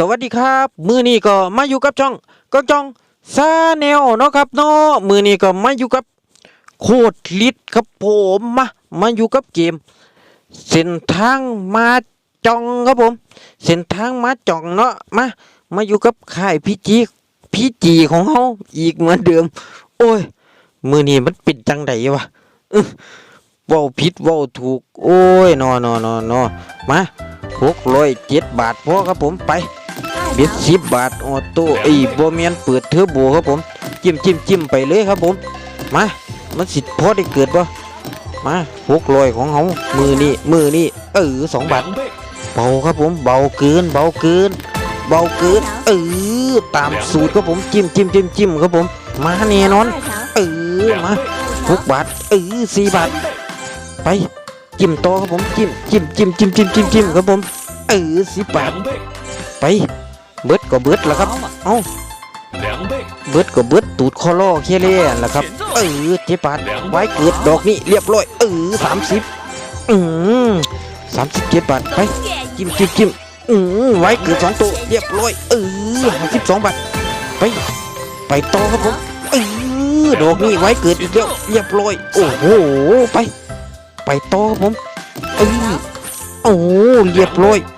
สวัสดีครับ มือนี้ก็มาอยู่กับจ้องก็จ้องซาแนวเนาะครับเนาะมือนี้ก็มาอยู่กับโคตรลิดครับผมมามาอยู่กับเกม เส้นทางมาจองครับผม เส้นทางมาจองเนาะมามาอยู่กับค่ายพี่จีพี่จีของเฮาอีกเหมือนเดิม โอ้ย มือนี้มันเป็นจังไดวะว้าผิดว้าถูก โอ้ยนอนอนอนอมาหกร้อยเจ็ดบาทพอครับผมไป บ็ดสิบบาทออโต้ไอ้บเมียนเปิดเทอร์โบครับผม จิ้มจิ้มจิ้มไปเลยครับผม มามันสิพอได้เกิดปะมาหกร้อยของเขามือนี่มือนี่เออสองบาทเบาครับผมเบาเกิน เบาเกิน เบาเกินเออตามสูตรครับผมจิ้มจิ้มจิ้มจิ้มครับผม มาแน่นอนเออมาหกบาทเออสี่บาท ไปจิ้มต่อครับผมจิ้มจิ้มจิ้มจิ้มจิ้มจิ้มจิ้มครับผมเออสิบบาทไป เบิดก็เบิดแล้วครับ เอ้า两倍，เบิดก็เบิดตูดคอล่อเคเล่นแหละครับ เออเจ็บปาดไว้เกิดดอกนี้เรียบร้อย เออสามสิบอืมสามสิบเจ็ดบาทไปจิ้มจิ้มจิ้มอืมไว้เกิดสองตัวเรียบร้อย เออห้าสิบสองบาทไป ไปต่อครับผมเออดอกนี้ไว้เกิดอีกแล้วเรียบร้อย โอ้โหไป ไปต่อครับผมเออโอ้เรียบร้อยอืม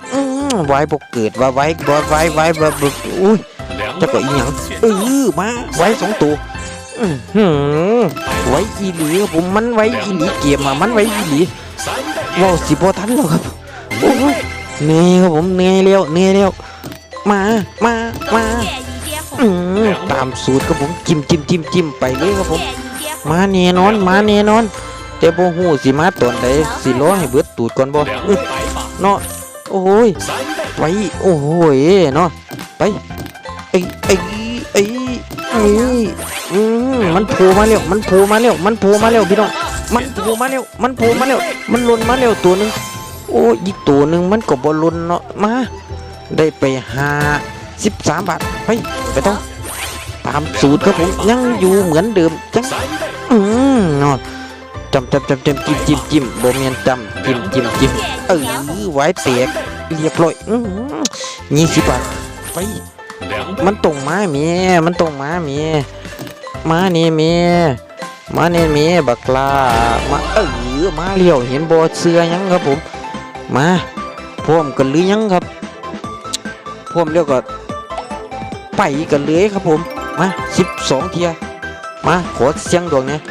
ไว้บกเกิดว่าไว้บไว้ไว้บบอุ้ยจะก็อีหยังเออมาไว้สองตัวอืมไว้อีหลีผมมันไว้อีหลีเกียมามันไว้อีหลีว้าวสิบอทันแล้วครับโอ้ยเนยครับผมเนยเร็วเนยเร็วมามามาอืมตามสูตรครับผมจิ้มจิมจิมจิมไปเลยครับผม มาเนยนอน มาเนยนอนเจ้าโบหูสิมาตอนใดสิร้อให้เบิดตูดก่อนบ่เนาะ โอ้ยไปโอ้ยเนาะไปไอ้ไอ้ไอ้ไอ้อืมมันโผล่มาเร็วมันโผล่มาเร็วมันโผล่มาเร็วพี่น้องมันโผล่มาเร็วมันโผล่มาเร็วมันลนมาเร็วตัวนึงโอ้ยตัวหนึ่งมันก็บอลลนเนาะมาได้ไปหาสิบสามบาทไปไปต้องตามสูตรครับผมยังอยู่เหมือนเดิมจังอืมเนาะ จำจำจำจำจิ้มจิ้มจิ้มโบเมียนจำจิ้มจิ้มจิ้มเออไว้เตียกเรียบร้อยอือยี่สิบบาทไป，มันตรงมาเมียมันตรงมาเมียมาเนี่ยเมียมาเนี่ยเมียบักลามาเออมาเลี้ยวเห็นบอเสือยังครับผมมาพร้อมกันหรือยังครับพร้อมเรียวก็ไปกันเลยครับผมมาสิบสองเทียมาขอเสียงดวงเนี่ย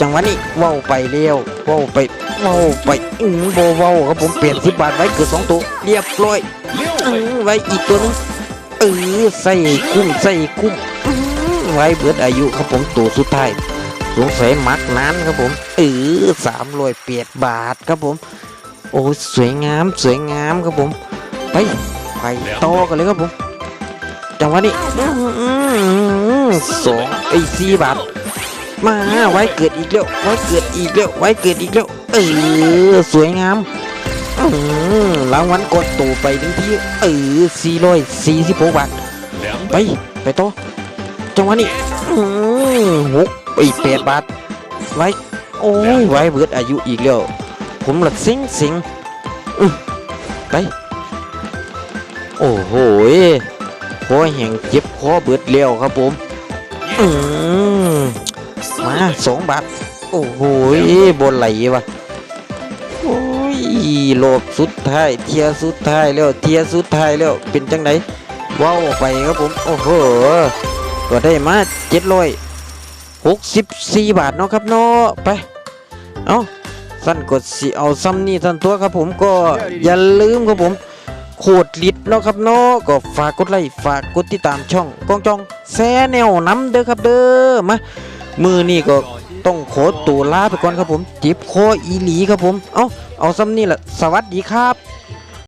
จังหวะนี้ว้าไปเร็วว้าไปว้าไปอืมโบเว้าครับผมเปลี่ยนสิบบาทไว้เกิดสองตัวเรียบร้อยอื倍，มไว้อีกตัวนึงเออใส่กุ้งใส่กุ้งอื้อไว้เบิดอายุครับผมตัวสุดท้ายสงสัยมักนานครับผมเออสามร้อยเปียดบาทครับผม โอ้สวยงามสวยงามครับผม ไปไปต่อกันเลยครับผมจังหวะนี้อือสองไอ้สี่บาท มาไว้เกิดอีกแล้วไว้เกิดอีกแล้วไว้เกิดอีกแล้วเออสวยงามรางวัลกดตู่ไทั้งที่เออสี่ร้อยสี่สิบหกบาทไปไปโตจังหวะนี้หกอีกแปดบาทไว้โอ้ยไว้เบิดอายุอีกแล้วผมหลักสิงสิงไปโอ้โหโคแห่งเจ็บคอเบิดเลี้ยวครับผมอืม สองบาท โอ้โหยบนไหลวะโอ้ยโลบสุดท้าย เทียสุดท้ายแล้ว เทียสุดท้ายแล้ว เป็นจังไดว้าวไปครับผม โอ้โห ก็ได้มาเจ็ดร้อยหกสิบสี่บาทเนาะครับเนาะไป เอาสั้นกดสิเอาซ้ำนี่ท่านตัวครับผมก็อย่าลืมครับผมโคตรลิดเนาะครับเนาะก็ฝากกดไลค์ฝากกดติดตามช่องกองจองแซแนวน้ำเด้อครับเด้อมา มือนี่ก็ต้องขอตัวลาไปก่อนครับผม จิบโคออีหลีครับผม เอาเอาซ้ำนี่แหละ สวัสดีครับ